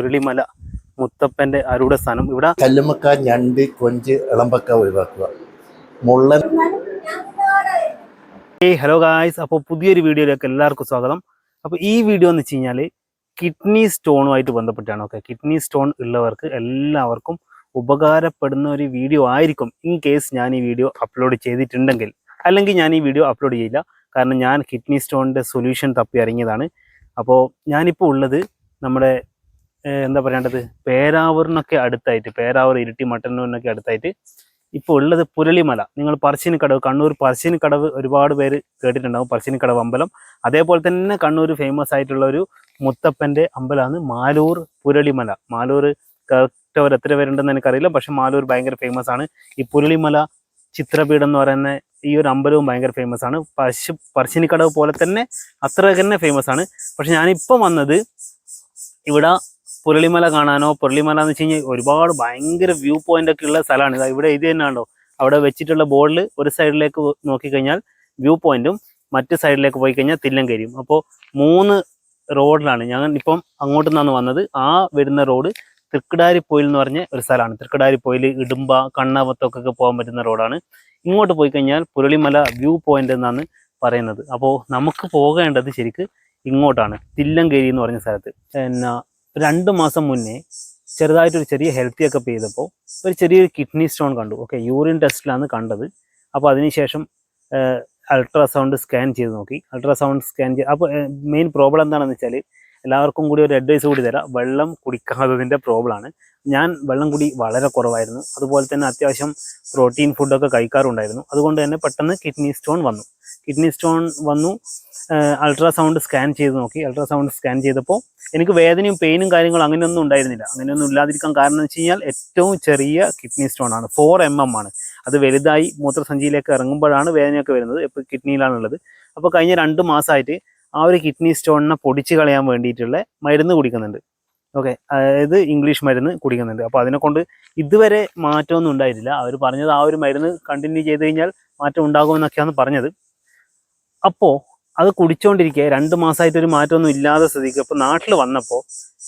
പുരളിമല മുത്തപ്പന്റെ അരുടെ സ്ഥാനം. ഇവിടെ കല്ലുമക്ക ഞണ്ട് കൊഞ്ച് ഇളമ്പക്ക ഒഴിവാക്കുക. മുള്ളൻ ഏയ് ഹലോ ഗായ്സ് അപ്പോൾ പുതിയൊരു വീഡിയോയിലേക്ക് എല്ലാവർക്കും സ്വാഗതം. അപ്പോൾ ഈ വീഡിയോ എന്ന് വെച്ച് കഴിഞ്ഞാൽ കിഡ്നി സ്റ്റോണുമായിട്ട് ബന്ധപ്പെട്ടാണ് ഓക്കെ കിഡ്നി സ്റ്റോൺ ഉള്ളവർക്ക് എല്ലാവർക്കും ഉപകാരപ്പെടുന്ന ഒരു വീഡിയോ ആയിരിക്കും. ഇൻ കേസ് ഞാൻ ഈ വീഡിയോ അപ്ലോഡ് ചെയ്തിട്ടുണ്ടെങ്കിൽ അല്ലെങ്കിൽ ഞാൻ ഈ വീഡിയോ അപ്ലോഡ് ചെയ്യില്ല കാരണം ഞാൻ കിഡ്നി സ്റ്റോണിന്റെ സൊല്യൂഷൻ തപ്പി ഇറങ്ങിയതാണ്. അപ്പോൾ ഞാനിപ്പോൾ ഉള്ളത് നമ്മുടെ എന്താ പറയേണ്ടത്? പേരാവൂരിനൊക്കെ അടുത്തായിട്ട് പേരാവൂർ ഇരിട്ടി മട്ടന്നൂരിനൊക്കെ അടുത്തായിട്ട് ഇപ്പോൾ ഉള്ളത് പുരളിമല. നിങ്ങൾ പറശ്ശിനിക്കടവ് കണ്ണൂർ പറശ്ശിനിക്കടവ് ഒരുപാട് പേര് കേട്ടിട്ടുണ്ടാവും. പറശ്ശിനിക്കടവ് അമ്പലം. അതേപോലെ തന്നെ കണ്ണൂർ ഫേമസ് ആയിട്ടുള്ള ഒരു മുത്തപ്പന്റെ അമ്പലമാണ് മാലൂർ പുരളിമല. മാലൂർ കറക്റ്റ് അവർ എത്ര പേരുണ്ടെന്ന് എനിക്കറിയില്ല. പക്ഷെ മാലൂർ ഭയങ്കര ഫേമസ് ആണ്. ഈ പുരളിമല ചിത്രപീഠം എന്ന് പറയുന്ന ഈ ഒരു അമ്പലവും ഭയങ്കര ഫേമസ് ആണ്. പശു പറശ്ശിനിക്കടവ് പോലെ തന്നെ അത്ര തന്നെ ഫേമസ് ആണ്. പക്ഷെ ഞാനിപ്പോൾ വന്നത് ഇവിടെ പുരളിമല കാണാനോ പുരളിമല എന്ന് വെച്ച് കഴിഞ്ഞാൽ ഒരുപാട് ഭയങ്കര വ്യൂ പോയിന്റ് ഒക്കെ ഉള്ള സ്ഥലമാണ്. ഇതാ ഇവിടെ ഇത് തന്നെയാണോ അവിടെ വെച്ചിട്ടുള്ള ബോർഡിൽ ഒരു സൈഡിലേക്ക് നോക്കിക്കഴിഞ്ഞാൽ വ്യൂ പോയിന്റും മറ്റു സൈഡിലേക്ക് പോയി കഴിഞ്ഞാൽ തില്ലങ്കരിയും. അപ്പോൾ മൂന്ന് റോഡിലാണ് ഞാൻ ഇപ്പം അങ്ങോട്ട് നിന്നാണ് വന്നത്. ആ വരുന്ന റോഡ് തൃക്കടാരിപ്പൊയിൽ എന്ന് പറഞ്ഞ ഒരു സ്ഥലമാണ്. തൃക്കടാരിപ്പൊയിൽ ഇടുമ്പ കണ്ണാവത്തൊക്കെ പോകാൻ പറ്റുന്ന റോഡാണ് ഇങ്ങോട്ട് പോയി കഴിഞ്ഞാൽ പുരളിമല വ്യൂ പോയിന്റ് എന്നാണ് പറയുന്നത്. അപ്പോൾ നമുക്ക് പോകേണ്ടത് ശരിക്ക് ഇങ്ങോട്ടാണ്. തില്ലങ്കേരി എന്ന് പറഞ്ഞ സ്ഥലത്ത്. പിന്നെ രണ്ട് മാസം മുന്നേ ചെറുതായിട്ടൊരു ചെറിയ ഹെൽത്തി ഒക്കെ ചെയ്തപ്പോൾ ഒരു ചെറിയൊരു കിഡ്നി സ്റ്റോൺ കണ്ടു. ഓക്കെ യൂറിൻ ടെസ്റ്റിലാണ് കണ്ടത്. അപ്പോൾ അതിനുശേഷം അൾട്രാസൗണ്ട് സ്കാൻ ചെയ്ത് നോക്കി. അൾട്രാസൗണ്ട് സ്കാൻ ചെയ്ത് അപ്പോൾ മെയിൻ പ്രോബ്ലം എന്താണെന്ന് വെച്ചാൽ എല്ലാവർക്കും കൂടി ഒരു അഡ്വൈസ് കൂടി തരാം. വെള്ളം കുടിക്കാത്തതിന്റെ പ്രോബ്ലമാണ് ഞാൻ വെള്ളം കുടി വളരെ കുറവായിരുന്നു. അതുപോലെ തന്നെ അത്യാവശ്യം പ്രോട്ടീൻ ഫുഡൊക്കെ കഴിക്കാറുണ്ടായിരുന്നു. അതുകൊണ്ട് തന്നെ പെട്ടെന്ന് കിഡ്നി സ്റ്റോൺ വന്നു. കിഡ്നി സ്റ്റോൺ വന്നു. അൾട്രാസൗണ്ട് സ്കാൻ ചെയ്ത് നോക്കി. അൾട്രാസൗണ്ട് സ്കാൻ ചെയ്തപ്പോൾ എനിക്ക് വേദനയും പെയിനും കാര്യങ്ങളും അങ്ങനെയൊന്നും ഉണ്ടായിരുന്നില്ല. അങ്ങനെയൊന്നും ഇല്ലാതിരിക്കാൻ കാരണം എന്ന് വെച്ച് കഴിഞ്ഞാൽ ഏറ്റവും ചെറിയ കിഡ്നി സ്റ്റോൺ ആണ്. ഫോർ എം എം ആണ്. അത് വലുതായി മൂത്രസഞ്ചിയിലേക്ക് ഇറങ്ങുമ്പോഴാണ് വേദനയൊക്കെ വരുന്നത്. ഇപ്പോൾ കിഡ്നിയിലാണുള്ളത് അപ്പോൾ കഴിഞ്ഞ രണ്ട് മാസമായിട്ട് ആ ഒരു കിഡ്നി സ്റ്റോണിനെ പൊടിച്ച് കളയാൻ വേണ്ടിയിട്ടുള്ള മരുന്ന് കുടിക്കുന്നുണ്ട്. ഓക്കെ. അതായത് ഇംഗ്ലീഷ് മരുന്ന് കുടിക്കുന്നുണ്ട്. അപ്പോൾ അതിനെ കൊണ്ട് ഇതുവരെ മാറ്റമൊന്നും ഉണ്ടായിട്ടില്ല. അവർ പറഞ്ഞത് ആ ഒരു മരുന്ന് കണ്ടിന്യൂ ചെയ്ത് കഴിഞ്ഞാൽ മാറ്റം ഉണ്ടാകുമെന്നൊക്കെയാണ് പറഞ്ഞത്. അപ്പോൾ അത് കുടിച്ചുകൊണ്ടിരിക്കുക രണ്ട് മാസമായിട്ട് ഒരു മാറ്റമൊന്നും ഇല്ലാതെ ശ്രദ്ധിക്കുക അപ്പോൾ നാട്ടിൽ വന്നപ്പോൾ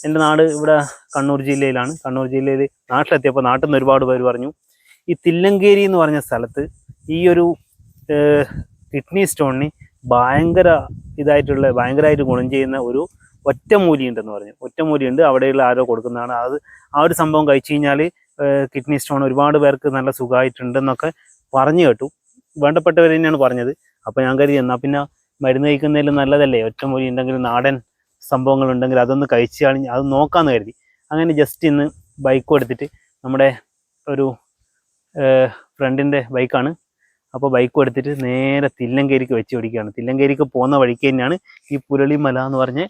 എന്റെ നാട് ഇവിടെ കണ്ണൂർ ജില്ലയിലാണ്. കണ്ണൂർ ജില്ലയിൽ നാട്ടിലെത്തിയപ്പോൾ നാട്ടിൽ നിന്ന് ഒരുപാട് പേര് പറഞ്ഞു ഈ തില്ലങ്കേരി എന്ന് പറഞ്ഞ സ്ഥലത്ത് ഈ ഒരു കിഡ്നി സ്റ്റോണിന് ഭയങ്കര ഇതായിട്ടുള്ള ഭയങ്കരമായിട്ട് ഗുണം ചെയ്യുന്ന ഒരു ഒറ്റമൂലി ഉണ്ടെന്ന് പറഞ്ഞു. ഒറ്റമൂലി ഉണ്ട് അവിടെയുള്ള ആരോ കൊടുക്കുന്നതാണ്. അത് ആ ഒരു സംഭവം കഴിച്ചു കഴിഞ്ഞാൽ കിഡ്നി സ്റ്റോൺ ഒരുപാട് പേർക്ക് നല്ല സുഖമായിട്ടുണ്ടെന്നൊക്കെ പറഞ്ഞു കേട്ടു. വേണ്ടപ്പെട്ടവർ തന്നെയാണ് പറഞ്ഞത്. അപ്പോൾ ഞാൻ കരുതി എന്നാൽ പിന്നെ മരുന്ന് കഴിക്കുന്നതിലും നല്ലതല്ലേ? ഒറ്റമൂലി ഉണ്ടെങ്കിൽ നാടൻ സംഭവങ്ങൾ ഉണ്ടെങ്കിൽ അതൊന്ന് കഴിച്ചാൽ അത് നോക്കാമെന്ന് കരുതി. അങ്ങനെ ജസ്റ്റ് ഇന്ന് ബൈക്ക് എടുത്തിട്ട് നമ്മുടെ ഒരു ഫ്രണ്ടിന്റെ ബൈക്കാണ് അപ്പോൾ ബൈക്ക് എടുത്തിട്ട് നേരെ തില്ലങ്കേരിക്ക് വെച്ച് പിടിക്കുകയാണ് തില്ലങ്കേരിക്ക് പോകുന്ന വഴിക്ക് തന്നെയാണ് ഈ പുരളിമല എന്ന് പറഞ്ഞ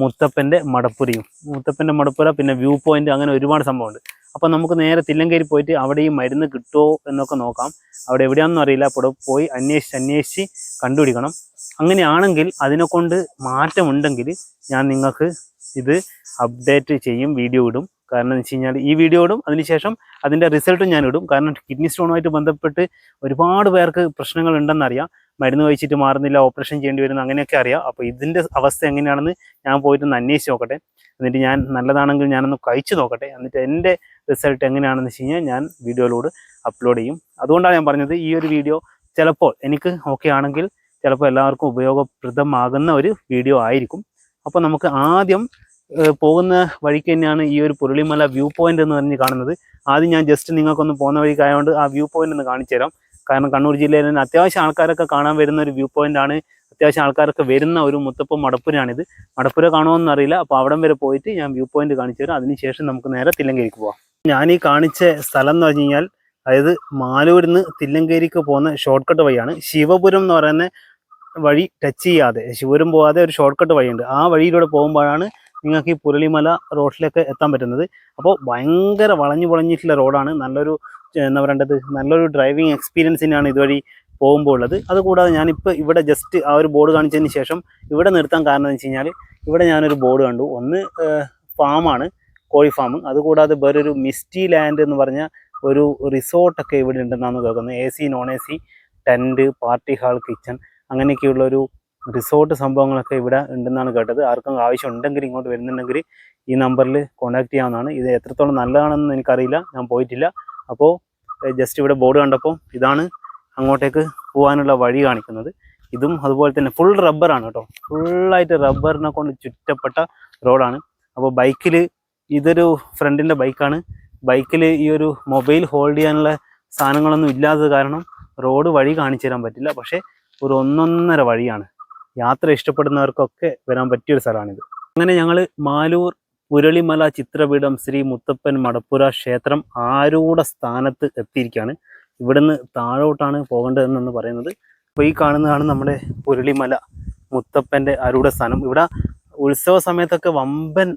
മുത്തപ്പന്റെ മടപ്പുരയും. മുത്തപ്പന്റെ മടപ്പുര പിന്നെ വ്യൂ പോയിന്റ് അങ്ങനെ ഒരുപാട് സംഭവമുണ്ട്. അപ്പോൾ നമുക്ക് നേരെ തില്ലങ്കേരി പോയിട്ട് അവിടെ ഈ മരുന്ന് കിട്ടുമോ എന്നൊക്കെ നോക്കാം. അവിടെ എവിടെയാണെന്നും അറിയില്ല. അപ്പോൾ പോയി അന്വേഷിച്ച് അന്വേഷിച്ച് കണ്ടുപിടിക്കണം. അങ്ങനെയാണെങ്കിൽ അതിനെക്കൊണ്ട് മാറ്റമുണ്ടെങ്കിൽ ഞാൻ നിങ്ങൾക്ക് ഇത് അപ്ഡേറ്റ് ചെയ്യും വീഡിയോ ഇടും. കാരണം എന്ന് വെച്ച് കഴിഞ്ഞാൽ ഈ വീഡിയോ ഇടും അതിനുശേഷം അതിന്റെ റിസൾട്ടും ഞാൻ ഇടും. കാരണം കിഡ്നി സ്റ്റോണുമായിട്ട് ബന്ധപ്പെട്ട് ഒരുപാട് പേർക്ക് പ്രശ്നങ്ങൾ ഉണ്ടെന്നറിയാം മരുന്ന് കഴിച്ചിട്ട് മാറുന്നില്ല ഓപ്പറേഷൻ ചെയ്യേണ്ടി വരുന്നു അങ്ങനെയൊക്കെ അറിയാം. അപ്പോൾ ഇതിന്റെ അവസ്ഥ എങ്ങനെയാണെന്ന് ഞാൻ പോയിട്ടൊന്ന് അന്വേഷിച്ച് നോക്കട്ടെ. എന്നിട്ട് ഞാൻ നല്ലതാണെങ്കിൽ ഞാനൊന്ന് കഴിച്ചു നോക്കട്ടെ. എന്നിട്ട് എന്റെ റിസൾട്ട് എങ്ങനെയാണെന്ന് വെച്ച് കഴിഞ്ഞാൽ ഞാൻ വീഡിയോയിലൂടെ അപ്ലോഡ് ചെയ്യും. അതുകൊണ്ടാണ് ഞാൻ പറഞ്ഞത് ഈ ഒരു വീഡിയോ ചിലപ്പോൾ എനിക്ക് ഓക്കെ ആണെങ്കിൽ ചിലപ്പോൾ എല്ലാവർക്കും ഉപയോഗപ്രദമാകുന്ന ഒരു വീഡിയോ ആയിരിക്കും. അപ്പോൾ നമുക്ക് ആദ്യം പോകുന്ന വഴിക്ക് തന്നെയാണ് ഈ ഒരു പുരളിമല വ്യൂ പോയിന്റ് എന്ന് പറഞ്ഞ് കാണുന്നത്. ആദ്യം ഞാൻ ജസ്റ്റ് നിങ്ങൾക്കൊന്ന് പോകുന്ന വഴിക്കായതുകൊണ്ട് ആ വ്യൂ പോയിന്റ് ഒന്ന് കാണിച്ചു തരാം. കാരണം കണ്ണൂർ ജില്ലയിൽ തന്നെ അത്യാവശ്യം ആൾക്കാരൊക്കെ കാണാൻ വരുന്ന ഒരു വ്യൂ പോയിന്റ് ആണ്. അത്യാവശ്യം ആൾക്കാരൊക്കെ വരുന്ന ഒരു മുത്തപ്പം മടപ്പുരാണിത് മടപ്പുര കാണുമോ എന്നറിയില്ല അപ്പോൾ അവിടം വരെ പോയിട്ട് ഞാൻ വ്യൂ പോയിന്റ് കാണിച്ചു തരാം. അതിനുശേഷം നമുക്ക് നേരെ തില്ലങ്കേരിക്ക് പോവാം. ഞാൻ ഈ കാണിച്ച സ്ഥലം എന്ന് പറഞ്ഞു കഴിഞ്ഞാൽ അതായത് മാലൂരിൽ നിന്ന് തില്ലങ്കേരിക്ക് പോകുന്ന ഷോർട്ട് കട്ട് വഴിയാണ്. ശിവപുരം എന്ന് പറയുന്ന വഴി ടച്ച് ചെയ്യാതെ ശിവപുരം പോകാതെ ഒരു ഷോർട്ട് കട്ട് വഴിയുണ്ട്. ആ വഴിയിലൂടെ പോകുമ്പോഴാണ് നിങ്ങൾക്ക് ഈ പുരളിമല റോഡിലേക്ക് എത്താൻ പറ്റുന്നത്. അപ്പോൾ ഭയങ്കര വളഞ്ഞു വളഞ്ഞിട്ടുള്ള റോഡാണ്. നല്ലൊരു എന്താ പറയേണ്ടത് നല്ലൊരു ഡ്രൈവിംഗ് എക്സ്പീരിയൻസിനാണ് ഇതുവഴി പോകുമ്പോൾ ഉള്ളത് അതുകൂടാതെ ഞാനിപ്പോൾ ഇവിടെ ജസ്റ്റ് ആ ഒരു ബോർഡ് കാണിച്ചതിന് ശേഷം ഇവിടെ നിർത്താൻ കാരണം എന്ന് വെച്ച് കഴിഞ്ഞാൽ ഇവിടെ ഞാനൊരു ബോർഡ് കണ്ടു. ഒന്ന് ഫാമാണ് കോഴി ഫാം അതുകൂടാതെ വേറൊരു മിസ്റ്റി ലാൻഡ് എന്ന് പറഞ്ഞ ഒരു റിസോർട്ടൊക്കെ ഇവിടെ ഉണ്ടെന്നാണ് കേൾക്കുന്നത്. A C non A C tent party hall kitchen അങ്ങനെയൊക്കെയുള്ളൊരു resort സംഭവങ്ങളൊക്കെ ഇവിടെ ഉണ്ടെന്നാണ് കേട്ടത്. ആർക്കും ആവശ്യം ഉണ്ടെങ്കിൽ ഇങ്ങോട്ട് വരുന്നുണ്ടെങ്കിൽ ഈ നമ്പറിൽ കോൺടാക്ട് ചെയ്യാവുന്നതാണ്. ഇത് എത്രത്തോളം നല്ലതാണെന്ന് എനിക്കറിയില്ല. ഞാൻ പോയിട്ടില്ല. അപ്പോൾ ജസ്റ്റ് ഇവിടെ ബോർഡ് കണ്ടപ്പോൾ ഇതാണ് അങ്ങോട്ടേക്ക് പോകാനുള്ള വഴി കാണിക്കുന്നത്. ഇതും അതുപോലെ തന്നെ ഫുൾ റബ്ബറാണ് കേട്ടോ. ഫുള്ളായിട്ട് റബ്ബറിനെ കൊണ്ട് ചുറ്റപ്പെട്ട റോഡാണ് അപ്പോൾ ബൈക്കിൽ ഇതൊരു ഫ്രണ്ടിന്റെ ബൈക്കാണ്. ബൈക്കിൽ ഈ ഒരു മൊബൈൽ ഹോൾഡ് ചെയ്യാനുള്ള സാധനങ്ങളൊന്നും ഇല്ലാത്തത് കാരണം റോഡ് വഴി കാണിച്ചു തരാൻ പറ്റില്ല. പക്ഷേ ഒരു ഒന്നൊന്നര വഴിയാണ്. യാത്ര ഇഷ്ടപ്പെടുന്നവർക്കൊക്കെ വരാൻ പറ്റിയൊരു സ്ഥലമാണിത്. അങ്ങനെ ഞങ്ങൾ മാലൂർ പുരളിമല ചിത്രപീഠം ശ്രീ മുത്തപ്പൻ മടപ്പുര ക്ഷേത്രം ആരൂഢ സ്ഥാനത്ത് എത്തിയിരിക്കുകയാണ്. ഇവിടുന്ന് താഴോട്ടാണ് പോകേണ്ടതെന്നാണ് പറയുന്നത്. അപ്പോൾ ഈ കാണുന്നതാണ് നമ്മുടെ പുരളിമല മുത്തപ്പന്റെ ആരൂഢ സ്ഥാനം. ഇവിടെ ഉത്സവ സമയത്തൊക്കെ വമ്പൻ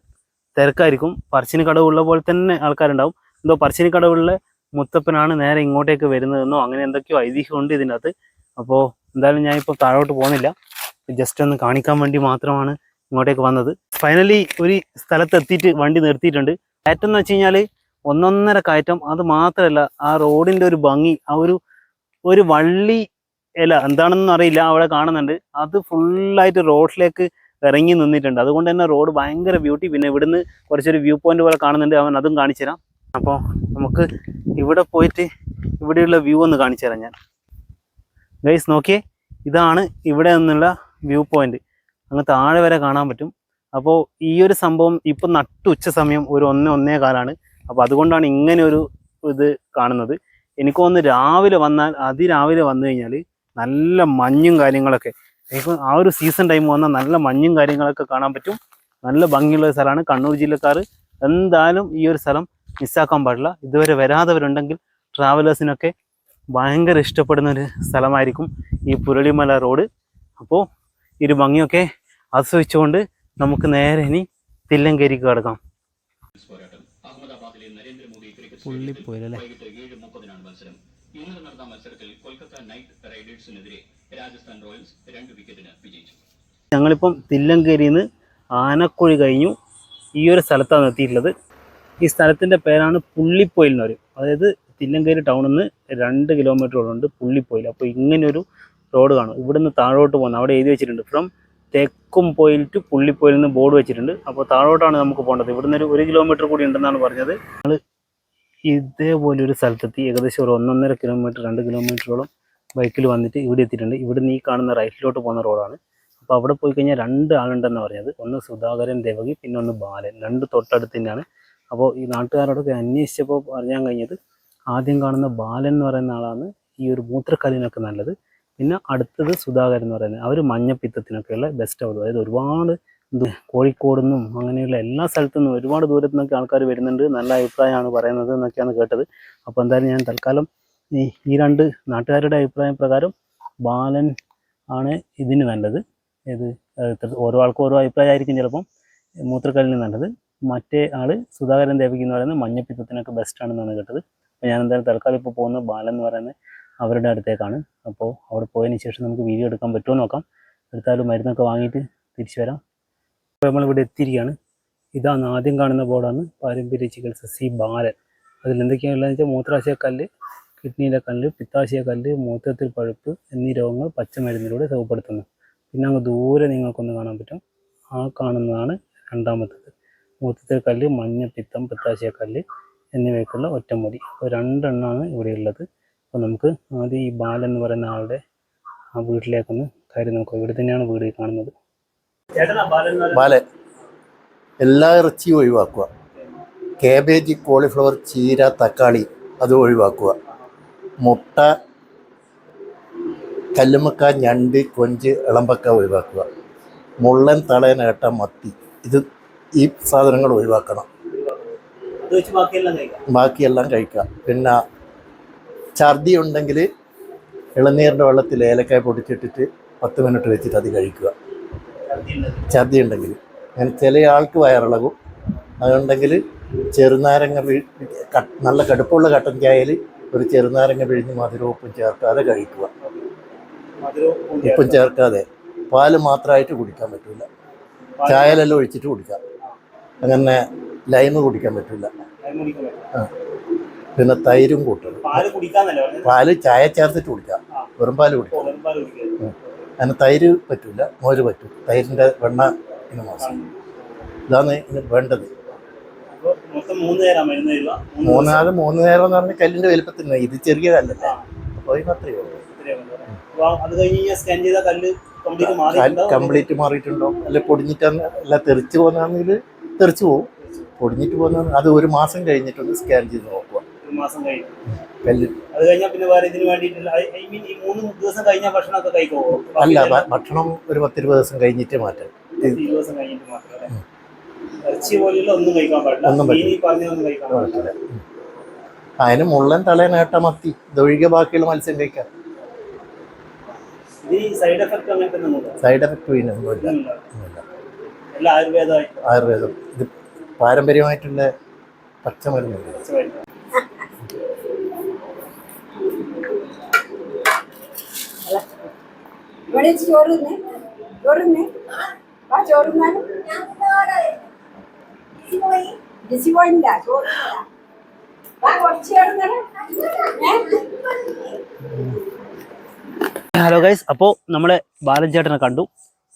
തിരക്കായിരിക്കും. പറശ്ശിനി കടവുള്ള പോലെ തന്നെ ആൾക്കാരുണ്ടാവും. എന്തോ പറശ്ശിനി കടവുള്ള മുത്തപ്പനാണ് നേരെ ഇങ്ങോട്ടേക്ക് വരുന്നതെന്നോ അങ്ങനെ എന്തൊക്കെയോ ഐതിഹ്യമുണ്ട് ഇതിന്റെ അകത്ത് അപ്പോൾ എന്തായാലും ഞാൻ ഇപ്പോൾ താഴോട്ട് പോകുന്നില്ല. ജസ്റ്റ് ഒന്ന് കാണിക്കാൻ വേണ്ടി മാത്രമാണ് ഇങ്ങോട്ടേക്ക് വന്നത്. ഫൈനലി ഒരു സ്ഥലത്ത് എത്തിയിട്ട് വണ്ടി നിർത്തിയിട്ടുണ്ട്. കയറ്റം എന്ന് വെച്ച് കഴിഞ്ഞാൽ ഒന്നൊന്നര കയറ്റം. അത് മാത്രമല്ല ആ റോഡിന്റെ ഒരു ഭംഗി ആ ഒരു ഒരു വള്ളി ഇല എന്താണെന്നറിയില്ല അവിടെ കാണുന്നുണ്ട്. അത് ഫുള്ളായിട്ട് റോഡിലേക്ക് ഇറങ്ങി നിന്നിട്ടുണ്ട്. അതുകൊണ്ട് തന്നെ റോഡ് ഭയങ്കര ബ്യൂട്ടി പിന്നെ ഇവിടുന്ന് കുറച്ചൊരു വ്യൂ പോയിന്റ് പോലെ കാണുന്നുണ്ട്. അവൻ അതും കാണിച്ചു തരാം. അപ്പോൾ നമുക്ക് ഇവിടെ പോയിട്ട് ഇവിടെയുള്ള വ്യൂ ഒന്ന് കാണിച്ചു തരാം ഞാൻ. ഗൈസ് നോക്കിയേ. ഇതാണ് ഇവിടെ നിന്നുള്ള വ്യൂ പോയിന്റ് അങ്ങ് താഴെ വരെ കാണാൻ പറ്റും. അപ്പോൾ ഈ ഒരു സംഭവം ഇപ്പം നട്ടുച്ച സമയം ഒരു ഒന്ന് ഒന്നേ കാലാണ്. അപ്പോൾ അതുകൊണ്ടാണ് ഇങ്ങനെ ഒരു ഇത് കാണുന്നത്. എനിക്ക് രാവിലെ വന്നാൽ അതിരാവിലെ വന്നു കഴിഞ്ഞാൽ നല്ല മഞ്ഞും കാര്യങ്ങളൊക്കെ എനിക്ക് ആ ഒരു സീസൺ ടൈം വന്നാൽ നല്ല മഞ്ഞും കാര്യങ്ങളൊക്കെ കാണാൻ പറ്റും. നല്ല ഭംഗിയുള്ള സ്ഥലമാണ്. കണ്ണൂർ ജില്ലക്കാർ എന്തായാലും ഈ ഒരു സ്ഥലം മിസ്സാക്കാൻ പാടില്ല. ഇതുവരെ വരാത്തവരുണ്ടെങ്കിൽ ട്രാവലേഴ്സിനൊക്കെ ഭയങ്കര ഇഷ്ടപ്പെടുന്ന ഒരു സ്ഥലമായിരിക്കും ഈ പുരളിമല റോഡ് അപ്പോൾ ഈ ഒരു ഭംഗിയൊക്കെ ആസ്വദിച്ചുകൊണ്ട് നമുക്ക് നേരെ ഇനി തില്ലങ്കേരിക്ക് കിടക്കാം. പുള്ളിപ്പോയില്ലേ? ഇന്നലെ നടന്ന മത്സരത്തിൽ കൊൽക്കത്ത നൈറ്റ് റൈഡേഴ്സിനെതിരെ രാജസ്ഥാൻ റോയൽസ് ഞങ്ങളിപ്പം തില്ലങ്കേരിയിൽ നിന്ന് ആനക്കുഴി കഴിഞ്ഞു. ഈ ഒരു സ്ഥലത്താണ് എത്തിയിട്ടുള്ളത്. ഈ സ്ഥലത്തിന്റെ പേരാണ് പുള്ളിപ്പൊയിൽ എന്ന് പറയും. അതായത് തില്ലങ്കേരി ടൗണിൽ നിന്ന് രണ്ട് കിലോമീറ്ററോളുണ്ട് പുള്ളിപ്പൊയിൽ. അപ്പോൾ ഇങ്ങനെയൊരു റോഡ് കാണും. ഇവിടുന്ന് താഴോട്ട് പോകുന്നത് അവിടെ എഴുതി വെച്ചിട്ടുണ്ട് ഫ്രം തെക്കും പോയിൽ ടു പുള്ളിപ്പോയിൽ നിന്ന് ബോർഡ് വെച്ചിട്ടുണ്ട്. അപ്പോൾ താഴോട്ടാണ് നമുക്ക് പോകേണ്ടത്. ഇവിടുന്ന് ഒരു ഒരു കിലോമീറ്റർ കൂടി ഉണ്ടെന്നാണ് പറഞ്ഞത്. ഞങ്ങൾ ഇതേപോലെ ഒരു സ്ഥലത്തെത്തി. ഏകദേശം ഒരു ഒന്നൊന്നര കിലോമീറ്റർ രണ്ട് കിലോമീറ്ററോളം ബൈക്കിൽ വന്നിട്ട് ഇവിടെ എത്തിയിട്ടുണ്ട്. ഇവിടെ നീ കാണുന്ന റൈറ്റിലോട്ട് പോകുന്ന റോഡാണ്. അപ്പോൾ അവിടെ പോയി കഴിഞ്ഞാൽ രണ്ട് ആളുണ്ടെന്ന് പറഞ്ഞത് ഒന്ന് സുധാകരൻ ദേവകി പിന്നെ ഒന്ന് ബാലൻ. രണ്ട് തൊട്ടടുത്ത് തന്നെയാണ്. അപ്പോൾ ഈ നാട്ടുകാരോടൊക്കെ അന്വേഷിച്ചപ്പോൾ അറിയാൻ കഴിഞ്ഞത് ആദ്യം കാണുന്ന ബാലൻ എന്ന് പറയുന്ന ആളാണ് ഈ ഒരു മൂത്രക്കല്ലിനൊക്കെ നല്ലത്. പിന്നെ അടുത്തത് സുധാകരൻ എന്ന് പറയുന്നത്. അവർ മഞ്ഞപ്പിത്തത്തിനൊക്കെയുള്ള ബെസ്റ്റ് ആവുള്ളൂ അതായത് ഒരുപാട് കോഴിക്കോട് നിന്നും അങ്ങനെയുള്ള എല്ലാ സ്ഥലത്തു നിന്നും ഒരുപാട് ദൂരത്തു നിന്നൊക്കെ ആൾക്കാർ വരുന്നുണ്ട്. നല്ല അഭിപ്രായമാണ് പറയുന്നത് എന്നൊക്കെയാണ് കേട്ടത്. അപ്പോൾ എന്തായാലും ഞാൻ തൽക്കാലം ഈ രണ്ട് നാട്ടുകാരുടെ അഭിപ്രായ പ്രകാരം ബാലൻ ആണ് ഇതിന് നല്ലത് ഏത് ഓരോ ആൾക്കും ഓരോ അഭിപ്രായമായിരിക്കും ചിലപ്പം മൂത്രക്കല്ലിന് നല്ലത് മറ്റേ ആൾ സുധാകരൻ ദേവിക്ക് എന്ന് പറയുന്നത് മഞ്ഞപ്പിത്തത്തിനൊക്കെ ബെസ്റ്റ് ആണെന്നാണ് കേട്ടത്. അപ്പോൾ ഞാൻ എന്തായാലും തൽക്കാലം ഇപ്പോൾ പോകുന്ന ബാലൻ എന്ന് പറയുന്നത് അവരുടെ അടുത്തേക്കാണ്. അപ്പോൾ അവിടെ പോയതിന് ശേഷം നമുക്ക് വീഡിയോ എടുക്കാൻ പറ്റുമോ നോക്കാം. എടുത്താലും മരുന്നൊക്കെ വാങ്ങിയിട്ട് തിരിച്ചു വരാം. അപ്പോൾ നമ്മളിവിടെ എത്തിയിരിക്കുകയാണ്. ഇതാണ് ആദ്യം കാണുന്ന ബോർഡാണ് പാരമ്പര്യ ചികിത്സ സി ബാലൻ. അതിൽ എന്തൊക്കെയാണുള്ളതെന്ന് വെച്ചാൽ മൂത്രാശയക്കല്ല് കിഡ്നിയിലെ കല്ല് പിത്താശയ കല്ല് മൂത്രത്തിൽ പഴുപ്പ് എന്നീ രോഗങ്ങൾ പച്ചമരുന്നിലൂടെ സുഖപ്പെടുത്തുന്നു പിന്നെ അങ്ങ് ദൂരെ നിങ്ങൾക്കൊന്ന് കാണാൻ പറ്റും. ആ കാണുന്നതാണ് രണ്ടാമത്തത്. മൂത്രത്തിൽ കല്ല് മഞ്ഞപ്പിത്തം പിത്താശയ കല്ല് എന്നിവയ്ക്കുള്ള ഒറ്റമുടി. അപ്പോൾ രണ്ടെണ്ണമാണ് ഇവിടെയുള്ളത് അപ്പോൾ നമുക്ക് ആദ്യം ഈ ബാലൻ എന്ന് പറയുന്ന ആളുടെ ആ വീട്ടിലേക്കൊന്ന് കയറി നോക്കാം. ഇവിടെ തന്നെയാണ് വീട് കാണുന്നത്. ചേട്ടനാ ബാലൻ. എല്ലാ ഇറച്ചിയും ഒഴിവാക്കുക. കേബേജ് കോളിഫ്ലവർ ചീര തക്കാളി അത് ഒഴിവാക്കുക. മുട്ട കല്ലുമക്ക ഞണ്ട് കൊഞ്ച് ഇളമ്പക്ക ഒഴിവാക്കുക. മുള്ളൻ തളയൻ ഏട്ട മത്തി. ഇത് ഈ സാധനങ്ങൾ ഒഴിവാക്കണം. ബാക്കിയെല്ലാം കഴിക്കുക പിന്നെ ഛർദി ഉണ്ടെങ്കിൽ ഇളനീരിന്റെ വെള്ളത്തിൽ ഏലക്കായ പൊടിച്ചിട്ടിട്ട് പത്ത് മിനിറ്റ് വെച്ചിട്ട് അത് കഴിക്കുക. ഛർദി ഉണ്ടെങ്കിൽ. അങ്ങനെ ചില ആൾക്ക് വയറിളകും. അതുണ്ടെങ്കിൽ ചെറുനാരങ്ങ നല്ല കടുപ്പമുള്ള കട്ടൻ ചായയിൽ ഒരു ചെറുനാരങ്ങ പിഴിഞ്ഞ് മധുരവും ഉപ്പും ചേർക്കാതെ കഴിക്കുക. ഉപ്പും ചേർക്കാതെ. പാൽ മാത്രമായിട്ട് കുടിക്കാൻ പറ്റില്ല ചായലെല്ലാം ഒഴിച്ചിട്ട് കുടിക്കാം അങ്ങനെ ലൈമ് കുടിക്കാൻ പറ്റില്ല പിന്നെ തൈരും കൂട്ടണം പാൽ ചായ ചേർത്തിട്ട് കുടിക്കാം. വെറും പാൽ കുടിക്കാം അങ്ങനെ. തൈര് പറ്റില്ല മോര് പറ്റും തൈരിന്റെ വെണ്ണ ഇതിന് മാസം ഇതാണ് വേണ്ടത് അപ്പോൾ മൊത്തം മൂന്ന് നേരം മരുന്ന് തരിക മൂന്ന് മൂന്നാൽ മൂന്ന് നേരം എന്ന് പറഞ്ഞാൽ കല്ലിന്റെ വലുപ്പത്തിന്. ഇത് ചെറിയ കല്ലല്ല അപ്പോൾ അത്രയേ ഉള്ളൂ. കംപ്ലീറ്റ് മാറിയിട്ടുണ്ടോ? അല്ലെ പൊടിഞ്ഞിട്ടാണ് അല്ല തെറിച്ച് പോകുന്നതാണെങ്കിൽ തെറിച്ച് പോകും പൊടിഞ്ഞിട്ട് പോകുന്ന അത് ഒരു മാസം കഴിഞ്ഞിട്ടൊന്ന് സ്കാൻ ചെയ്ത് നോക്കുക മാസം കഴിഞ്ഞു. അത് കഴിഞ്ഞാൽ പിന്നെ വേറെ ഇതിന് വേണ്ടിയിട്ടില്ല. ഐ മീൻ ഈ മൂന്ന് ദിവസം കഴിഞ്ഞാൽ ഭക്ഷണമൊക്കെ കഴിക്കുമോ അല്ല ഭക്ഷണം ഒരു പത്തിരുപത് ദിവസം കഴിഞ്ഞിട്ട് മാറ്റാം ദിവസം കഴിഞ്ഞിട്ട് മാറ്റാം ഇറച്ചി പോലെയുള്ള ഒന്നും കഴിക്കാൻ പാടില്ല. കഴിക്കാൻ അതിന് മുള്ളൻ തലേനേട്ട മത്തി ഇതൊഴികെ ബാക്കിയുള്ള മത്സ്യം കഴിക്കാം. ഇത് സൈഡ് എഫക്റ്റ് ഇതിനൊന്നുമില്ല ഒന്നുമില്ല. ആയുർവേദം. ഇത് പാരമ്പര്യമായിട്ടുള്ള പച്ചമരുന്നുണ്ട് ചോറുന്ന് ചോറുന്ന് ആ ചോറുന്നാലും കുറച്ച് ചോറുന്നാലും ഹലോ ഗൈസ് അപ്പോൾ നമ്മളെ ബാലൻ ചേട്ടനെ കണ്ടു.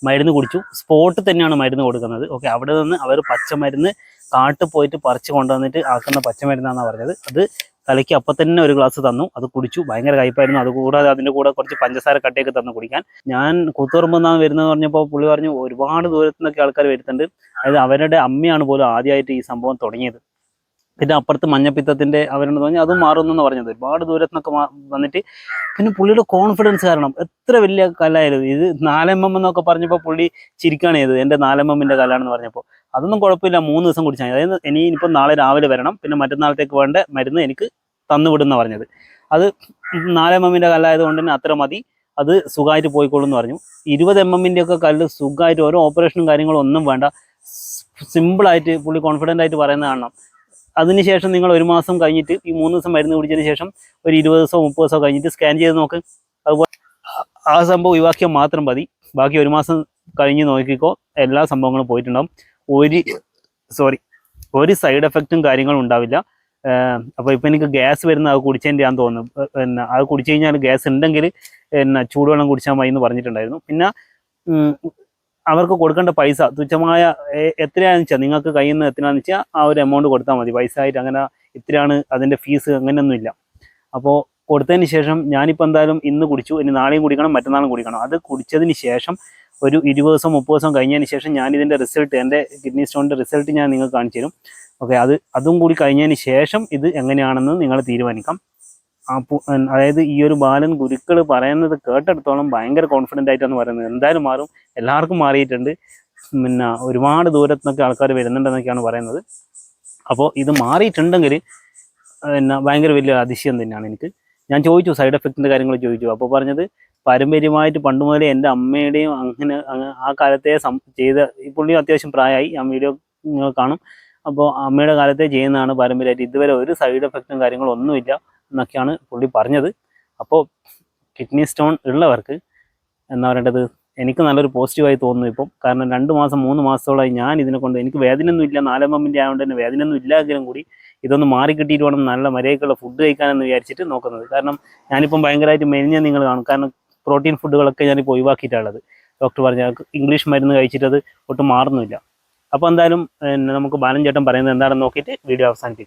മരുന്ന് കുടിച്ചു. സ്പോട്ടിൽ തന്നെയാണ് മരുന്ന് കൊടുക്കുന്നത്. ഓക്കെ അവിടെ നിന്ന് അവർ പച്ചമരുന്ന് കാട്ടിൽ പോയിട്ട് പറിച്ച് കൊണ്ടുവന്നിട്ട് ആക്കുന്ന പച്ചമരുന്നാണെന്നാണ് പറഞ്ഞത്. അത് തലയ്ക്ക് അപ്പം തന്നെ ഒരു ഗ്ലാസ് തന്നു. അത് കുടിച്ചു. ഭയങ്കര കയ്പായിരുന്നു. അതുകൂടാതെ അതിന്റെ കൂടെ കുറച്ച് പഞ്ചസാര കട്ടയൊക്കെ തന്നു കുടിക്കാൻ. ഞാൻ കൂത്തുപറമ്പെന്നാണ് വരുന്നത് പറഞ്ഞപ്പോൾ പുള്ളി പറഞ്ഞു ഒരുപാട് ദൂരത്തു നിന്നൊക്കെ ആൾക്കാർ വരുന്നുണ്ട്. അതായത് അവരുടെ അമ്മയാണ് പോലും ആദ്യമായിട്ട് ഈ സംഭവം തുടങ്ങിയത്. പിന്നെ അപ്പുറത്ത് മഞ്ഞപ്പിത്തത്തിന്റെ അവരുടെ പറഞ്ഞാൽ അതും മാറുന്നെന്ന് പറഞ്ഞത്. ഒരുപാട് ദൂരത്തു നിന്നൊക്കെ വന്നിട്ട്. പിന്നെ പുള്ളിയുടെ കോൺഫിഡൻസ് കാരണം എത്ര വലിയ കലായിരുന്നു. ഇത് നാലെം എന്നൊക്കെ പറഞ്ഞപ്പോൾ പുള്ളി ചിരിക്കാണ് ചെയ്തത്. എന്റെ നാലമ്മമ്മിന്റെ കലാണെന്ന് പറഞ്ഞപ്പോൾ അതൊന്നും കുഴപ്പമില്ല. മൂന്ന് ദിവസം കുടിച്ചാൽ മതി. അതായത് ഇനി ഇനിയിപ്പോൾ നാളെ രാവിലെ വരണം. പിന്നെ മറ്റന്നാളത്തേക്ക് വേണ്ട മരുന്ന് എനിക്ക് തന്നുവിടുന്ന പറഞ്ഞത്. അത് നാലെം എമ്മിന്റെ കല്ലായതുകൊണ്ട് തന്നെ അത്ര മതി. അത് സുഖമായിട്ട് പോയിക്കോളും എന്ന് പറഞ്ഞു. ഇരുപത് എം എമ്മിന്റെ ഒക്കെ കല്ല് സുഖമായിട്ട് ഓരോ ഓപ്പറേഷനും കാര്യങ്ങളും ഒന്നും വേണ്ട. സിമ്പിളായിട്ട് പുള്ളി കോൺഫിഡന്റ് ആയിട്ട് പറയുന്നത് കാണണം. അതിനുശേഷം നിങ്ങൾ ഒരു മാസം കഴിഞ്ഞിട്ട് ഈ മൂന്ന് ദിവസം മരുന്ന് കുടിച്ചതിന് ശേഷം ഒരു ഇരുപത് ദിവസമോ മുപ്പത് ദിവസമോ കഴിഞ്ഞിട്ട് സ്കാൻ ചെയ്ത് നോക്ക്. അതുപോലെ ആ സംഭവം ഒഴിവാക്കിയാൽ മാത്രം മതി. ബാക്കി ഒരു മാസം കഴിഞ്ഞ് നോക്കിക്കോ. എല്ലാ സംഭവങ്ങളും പോയിട്ടുണ്ടാവും. ഒരു സോറി ഒരു സൈഡ് എഫക്റ്റും കാര്യങ്ങളും ഉണ്ടാവില്ല. അപ്പോൾ ഇപ്പൊ എനിക്ക് ഗ്യാസ് വരുന്ന അത് കുടിച്ചതിന്റെ ആണെന്ന് തോന്നുന്നു പിന്നെ അത് കുടിച്ചു കഴിഞ്ഞാൽ ഗ്യാസ് ഉണ്ടെങ്കിൽ പിന്നെ ചൂടുവെള്ളം കുടിച്ചാൽ മതി എന്ന് പറഞ്ഞിട്ടുണ്ടായിരുന്നു. പിന്നെ അവർക്ക് കൊടുക്കേണ്ട പൈസ തുച്ഛമായ എത്രയാണെന്ന് വെച്ചാൽ നിങ്ങൾക്ക് കയ്യിൽ നിന്ന് എത്രയാണെന്ന് വെച്ചാൽ ആ ഒരു എമൗണ്ട് കൊടുത്താൽ മതി. പൈസ ആയിട്ട് അങ്ങനെ ഇത്രയാണ് അതിന്റെ ഫീസ് അങ്ങനെയൊന്നുമില്ല അപ്പോൾ കൊടുത്തതിന് ശേഷം ഞാനിപ്പോൾ എന്തായാലും ഇന്ന് കുടിച്ചു ഇനി നാളെയും കുടിക്കണം മറ്റന്നാളും കുടിക്കണം. അത് കുടിച്ചതിന് ശേഷം ഒരു ഇരുപത് ദിവസം മുപ്പത് ദിവസം കഴിഞ്ഞതിന് ശേഷം ഞാൻ ഇതിന്റെ റിസൾട്ട് എന്റെ കിഡ്നി സ്റ്റോണിന്റെ റിസൾട്ട് ഞാൻ നിങ്ങൾക്ക് കാണിച്ചു തരും. ഓക്കെ അത് അതും കൂടി കഴിഞ്ഞതിന് ശേഷം ഇത് എങ്ങനെയാണെന്ന് നിങ്ങൾ തീരുമാനിക്കാം. പു- അതായത് ഈ ഒരു ബാലൻ ഗുരുക്കൾ പറയുന്നത് കേട്ടെടുത്തോളം ഭയങ്കര കോൺഫിഡന്റ് ആയിട്ടാണ് പറയുന്നത്. എന്തായാലും മാറും. എല്ലാവർക്കും മാറിയിട്ടുണ്ട്. പിന്നെ ഒരുപാട് ദൂരത്തുനിന്നൊക്കെ ആൾക്കാർ വരുന്നുണ്ടെന്നൊക്കെയാണ് പറയുന്നത്. അപ്പോൾ ഇത് മാറിയിട്ടുണ്ടെങ്കിൽ പിന്നെ ഭയങ്കര വലിയ അതിശയം തന്നെയാണ് എനിക്ക്. ഞാൻ ചോദിച്ചു സൈഡ് എഫക്റ്റിന്റെ കാര്യങ്ങൾ ചോദിച്ചു. അപ്പോൾ പറഞ്ഞത് പാരമ്പര്യമായിട്ട് പണ്ട് മുതലേ എന്റെ അമ്മയുടെയും അങ്ങനെ ആ കാലത്തെ സം ചെയ്ത ഈ പുള്ളി അത്യാവശ്യം പ്രായമായി. ആ വീഡിയോ നിങ്ങൾ കാണും. അപ്പോൾ അമ്മയുടെ കാലത്തെ ചെയ്യുന്നതാണ് പാരമ്പര്യമായിട്ട്. ഇതുവരെ ഒരു സൈഡ് എഫക്റ്റും കാര്യങ്ങളും ഒന്നുമില്ല എന്നൊക്കെയാണ് പുള്ളി പറഞ്ഞത്. അപ്പോൾ കിഡ്നി സ്റ്റോൺ ഉള്ളവർക്ക് എന്താ പറയേണ്ടത്? എനിക്ക് നല്ലൊരു പോസിറ്റീവായി തോന്നുന്നു ഇപ്പം. കാരണം രണ്ട് മാസം മൂന്ന് മാസത്തോളമായി ഞാൻ ഇതിനെ കൊണ്ട് എനിക്ക് വേദനയൊന്നും ഇല്ല. നാലമ്മമ്മിന്റെ ആയതുകൊണ്ട് തന്നെ വേദനയൊന്നും ഇല്ലാങ്കിലും കൂടി ഇതൊന്ന് മാറി കിട്ടിയിട്ട് വേണം നല്ല മര്യാദക്കുള്ള ഫുഡ് കഴിക്കാനെന്ന് വിചാരിച്ചിട്ട് നോക്കുന്നത്. കാരണം ഞാനിപ്പം ഭയങ്കരമായിട്ട് മെലിഞ്ഞ നിങ്ങൾ കാണും. കാരണം പ്രോട്ടീൻ ഫുഡുകളൊക്കെ ഞാനിപ്പോൾ ഒഴിവാക്കിയിട്ടുള്ളത് ഡോക്ടർ പറഞ്ഞ ഇംഗ്ലീഷ് മരുന്ന് കഴിച്ചിട്ട് അത് ഒട്ടും മാറുന്നില്ല അപ്പോൾ എന്തായാലും നമുക്ക് ബാലൻ ചേട്ടൻ പറയുന്നത് എന്താണെന്ന് നോക്കിയിട്ട് വീഡിയോ അവസാനിപ്പിക്കാം.